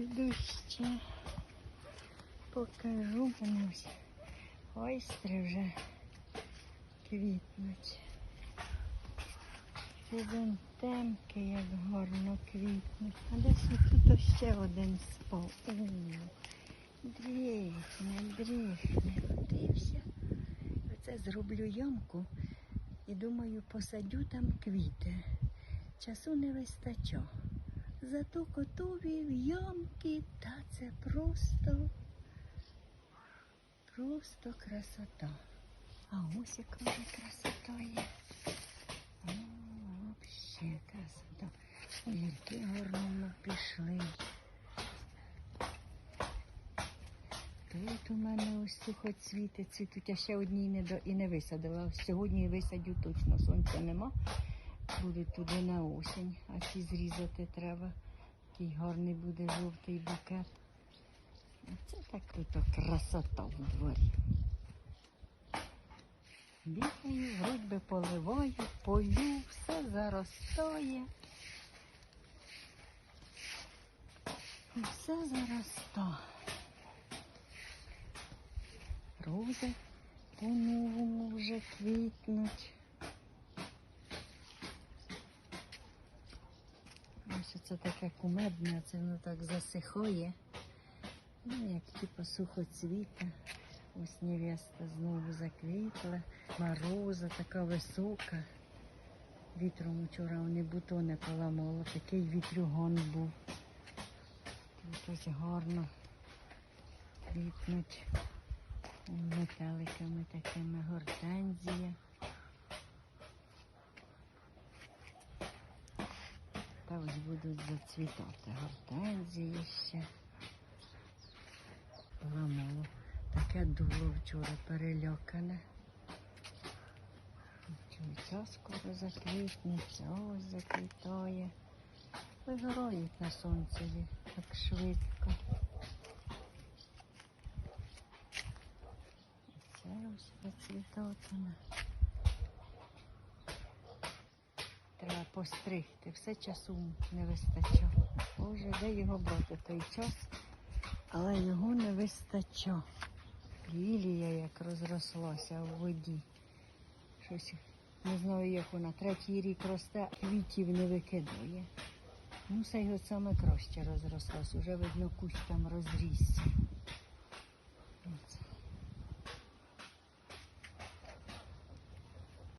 Піду ще покажу комусь. Ойстри вже квітнуть. Хризантемки як гарно квітнуть. А десь тут ще один спав. Дріхне, дріхне. Дився. Оце зроблю ямку і думаю, посадю там квіти. Часу не вистача. Зато котові в ямки, та це просто, просто красота. А ось яка вже красота є. Взагалі красота. Огірки гарно пішли. Тут у мене ось сухоцвіти цвітуть, а ще одні не до і не висадила. Сьогодні висадю точно, сонця нема. Будуть туди на осінь, а ці зрізати треба. Такий гарний буде жовтий букет. Це так ото красота в дворі. Бігаю, вроді би поливаю, полю, все заростає. Все заростає. Рози по-новому вже квітнуть. Ось це таке кумедне, це воно так засихає. Ну, як типу сухоцвіта. Ось невеста знову заквітла. Мороза така висока. Вітром вчора вони бутони поламало, такий вітрюгон був. Ось гарно квітнуть метеликами такими гортензія. Та ось будуть зацвітати гортензії ще. Ламало. Таке дуло вчора перелякане. Ця скоро заквітнеться, ось заквітає. Вигорають на сонцеві так швидко. Це ось зацвітатиме. Треба постригти, все часу не вистачає. Боже, де його брати той час, але його не вистачає. Лілія як розрослася у воді. Щось не знаю, як вона. Третій рік росте, квітів не викидає. Ну, це його саме краще розрослось. Уже видно, кущ там розрісся.